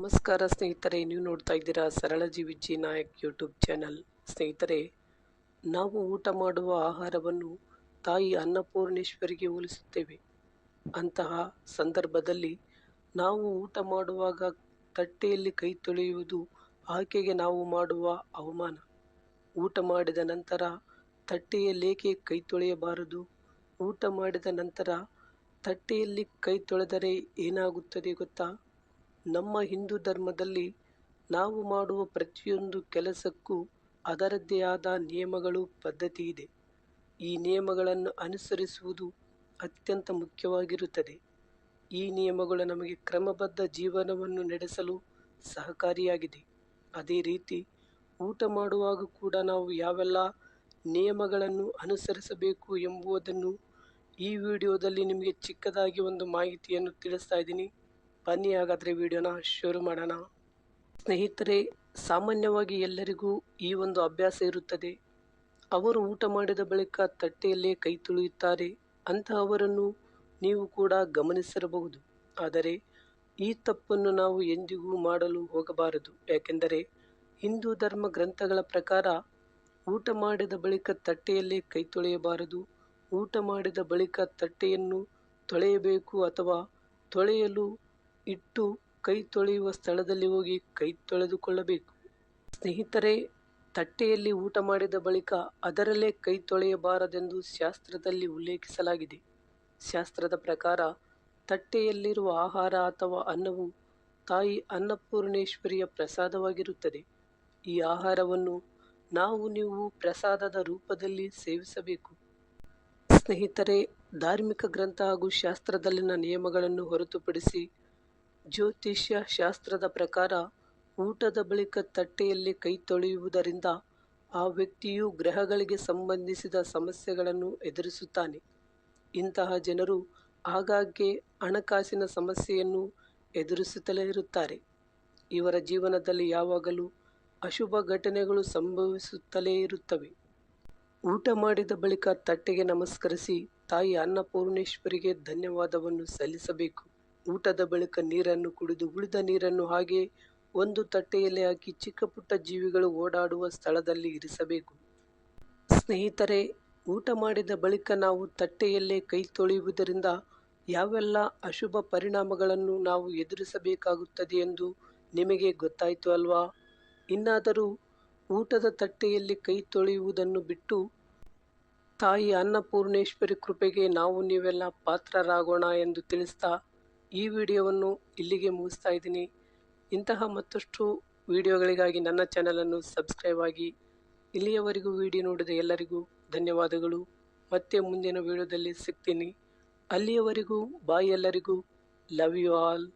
ನಮಸ್ಕಾರ ಸ್ನೇಹಿತರೆ, ನೀವು ನೋಡ್ತಾ ಇದ್ದೀರಾ ಸರಳ ಜೀವಿ ಜಿ ನಾಯಕ್ ಯೂಟ್ಯೂಬ್ ಚಾನಲ್ ಸ್ನೇಹಿತರೆ, ನಾವು ಊಟ ಮಾಡುವ ಆಹಾರವನ್ನು ತಾಯಿ ಅನ್ನಪೂರ್ಣೇಶ್ವರಿಗೆ ಹೋಲಿಸುತ್ತೇವೆ. ಅಂತಹ ಸಂದರ್ಭದಲ್ಲಿ ನಾವು ಊಟ ಮಾಡುವಾಗ ತಟ್ಟೆಯಲ್ಲಿ ಕೈ ತೊಳೆಯುವುದು ಆಕೆಗೆ ನಾವು ಮಾಡುವ ಅವಮಾನ. ಊಟ ಮಾಡಿದ ನಂತರ ತಟ್ಟೆಯಲ್ಲೇಕೆ ಕೈ ತೊಳೆಯಬಾರದು. ಊಟ ಮಾಡಿದ ನಂತರ ತಟ್ಟೆಯಲ್ಲಿ ಕೈ ತೊಳೆದರೆ ಏನಾಗುತ್ತದೆ ಗೊತ್ತಾ? ನಮ್ಮ ಹಿಂದೂ ಧರ್ಮದಲ್ಲಿ ನಾವು ಮಾಡುವ ಪ್ರತಿಯೊಂದು ಕೆಲಸಕ್ಕೂ ಅದರದ್ದೇ ಆದ ನಿಯಮಗಳು ಪದ್ಧತಿ ಇದೆ. ಈ ನಿಯಮಗಳನ್ನು ಅನುಸರಿಸುವುದು ಅತ್ಯಂತ ಮುಖ್ಯವಾಗಿರುತ್ತದೆ. ಈ ನಿಯಮಗಳು ನಮಗೆ ಕ್ರಮಬದ್ಧ ಜೀವನವನ್ನು ನಡೆಸಲು ಸಹಕಾರಿಯಾಗಿದೆ. ಅದೇ ರೀತಿ ಊಟ ಮಾಡುವಾಗ ಕೂಡ ನಾವು ಯಾವೆಲ್ಲ ನಿಯಮಗಳನ್ನು ಅನುಸರಿಸಬೇಕು ಎಂಬುದನ್ನು ಈ ವಿಡಿಯೋದಲ್ಲಿ ನಿಮಗೆ ಚಿಕ್ಕದಾಗಿ ಒಂದು ಮಾಹಿತಿಯನ್ನು ತಿಳಿಸ್ತಾ ಇದ್ದೀನಿ. ಬನ್ನಿ ಹಾಗಾದರೆ ವಿಡಿಯೋನ ಶುರು ಮಾಡೋಣ. ಸ್ನೇಹಿತರೆ, ಸಾಮಾನ್ಯವಾಗಿ ಎಲ್ಲರಿಗೂ ಈ ಒಂದು ಅಭ್ಯಾಸ ಇರುತ್ತದೆ. ಅವರು ಊಟ ಮಾಡಿದ ಬಳಿಕ ತಟ್ಟೆಯಲ್ಲೇ ಕೈ ತುಳಿಯುತ್ತಾರೆ. ಅಂತಹವರನ್ನು ನೀವು ಕೂಡ ಗಮನಿಸಿರಬಹುದು. ಆದರೆ, ಈ ತಪ್ಪನ್ನು ನಾವು ಎಂದಿಗೂ ಮಾಡಲು ಹೋಗಬಾರದು. ಯಾಕೆಂದರೆ, ಹಿಂದೂ ಧರ್ಮ ಗ್ರಂಥಗಳ ಪ್ರಕಾರ ಊಟ ಮಾಡಿದ ಬಳಿಕ ತಟ್ಟೆಯಲ್ಲೇ ಕೈ ತೊಳೆಯಬಾರದು. ಊಟ ಮಾಡಿದ ಬಳಿಕ ತಟ್ಟೆಯನ್ನು ತೊಳೆಯಬೇಕು ಅಥವಾ ತೊಳೆಯಲು ಇಟ್ಟು ಕೈ ತೊಳೆಯುವ ಸ್ಥಳದಲ್ಲಿ ಹೋಗಿ ಕೈ ತೊಳೆದುಕೊಳ್ಳಬೇಕು. ಸ್ನೇಹಿತರೆ, ತಟ್ಟೆಯಲ್ಲಿ ಊಟ ಮಾಡಿದ ಬಳಿಕ ಅದರಲ್ಲೇ ಕೈ ತೊಳೆಯಬಾರದೆಂದು ಶಾಸ್ತ್ರದಲ್ಲಿ ಉಲ್ಲೇಖಿಸಲಾಗಿದೆ. ಶಾಸ್ತ್ರದ ಪ್ರಕಾರ, ತಟ್ಟೆಯಲ್ಲಿರುವ ಆಹಾರ ಅಥವಾ ಅನ್ನವು ತಾಯಿ ಅನ್ನಪೂರ್ಣೇಶ್ವರಿಯ ಪ್ರಸಾದವಾಗಿರುತ್ತದೆ. ಈ ಆಹಾರವನ್ನು ನಾವು ನೀವು ಪ್ರಸಾದದ ರೂಪದಲ್ಲಿ ಸೇವಿಸಬೇಕು. ಸ್ನೇಹಿತರೆ, ಧಾರ್ಮಿಕ ಗ್ರಂಥ ಹಾಗೂ ಶಾಸ್ತ್ರದಲ್ಲಿನ ನಿಯಮಗಳನ್ನು ಹೊರತುಪಡಿಸಿ ಜ್ಯೋತಿಷ್ಯ ಶಾಸ್ತ್ರದ ಪ್ರಕಾರ ಊಟದ ಬಳಿಕ ತಟ್ಟೆಯಲ್ಲಿ ಕೈ ತೊಳೆಯುವುದರಿಂದ ಆ ವ್ಯಕ್ತಿಯು ಗ್ರಹಗಳಿಗೆ ಸಂಬಂಧಿಸಿದ ಸಮಸ್ಯೆಗಳನ್ನು ಎದುರಿಸುತ್ತಾನೆ. ಇಂತಹ ಜನರು ಆಗಾಗ್ಗೆ ಹಣಕಾಸಿನ ಸಮಸ್ಯೆಯನ್ನು ಎದುರಿಸುತ್ತಲೇ ಇರುತ್ತಾರೆ. ಇವರ ಜೀವನದಲ್ಲಿ ಯಾವಾಗಲೂ ಅಶುಭ ಘಟನೆಗಳು ಸಂಭವಿಸುತ್ತಲೇ ಇರುತ್ತವೆ. ಊಟ ಮಾಡಿದ ಬಳಿಕ ತಟ್ಟೆಗೆ ನಮಸ್ಕರಿಸಿ, ತಾಯಿ ಅನ್ನಪೂರ್ಣೇಶ್ವರಿಗೆ ಧನ್ಯವಾದವನ್ನು ಸಲ್ಲಿಸಬೇಕು. ಊಟದ ಬಳಿಕ ನೀರನ್ನು ಕುಡಿದು ಉಳಿದ ನೀರನ್ನು ಹಾಗೆ ಒಂದು ತಟ್ಟೆಯಲ್ಲಿ ಹಾಕಿ ಚಿಕ್ಕ ಪುಟ್ಟ ಜೀವಿಗಳು ಓಡಾಡುವ ಸ್ಥಳದಲ್ಲಿ ಇರಿಸಬೇಕು. ಸ್ನೇಹಿತರೆ, ಊಟ ಮಾಡಿದ ಬಳಿಕ ನಾವು ತಟ್ಟೆಯಲ್ಲೇ ಕೈ ತೊಳೆಯುವುದರಿಂದ ಯಾವೆಲ್ಲ ಅಶುಭ ಪರಿಣಾಮಗಳನ್ನು ನಾವು ಎದುರಿಸಬೇಕಾಗುತ್ತದೆ ಎಂದು ನಿಮಗೆ ಗೊತ್ತಾಯಿತು ಅಲ್ವಾ? ಇನ್ನಾದರೂ ಊಟದ ತಟ್ಟೆಯಲ್ಲಿ ಕೈ ತೊಳೆಯುವುದನ್ನು ಬಿಟ್ಟು ತಾಯಿ ಅನ್ನಪೂರ್ಣೇಶ್ವರಿ ಕೃಪೆಗೆ ನಾವು ನೀವೆಲ್ಲ ಪಾತ್ರರಾಗೋಣ ಎಂದು ತಿಳಿಸ್ತಾ ಈ ವಿಡಿಯೋವನ್ನು ಇಲ್ಲಿಗೆ ಮುಗಿಸ್ತಾ ಇದ್ದೀನಿ. ಇಂತಹ ಮತ್ತಷ್ಟು ವಿಡಿಯೋಗಳಿಗಾಗಿ ನನ್ನ ಚಾನಲನ್ನು ಸಬ್ಸ್ಕ್ರೈಬ್ ಆಗಿ. ಇಲ್ಲಿಯವರೆಗೂ ವಿಡಿಯೋ ನೋಡಿದ ಎಲ್ಲರಿಗೂ ಧನ್ಯವಾದಗಳು. ಮತ್ತೆ ಮುಂದಿನ ವಿಡಿಯೋದಲ್ಲಿ ಸಿಗ್ತೀನಿ. ಅಲ್ಲಿಯವರೆಗೂ ಬಾಯ್ ಎಲ್ಲರಿಗೂ. Love you all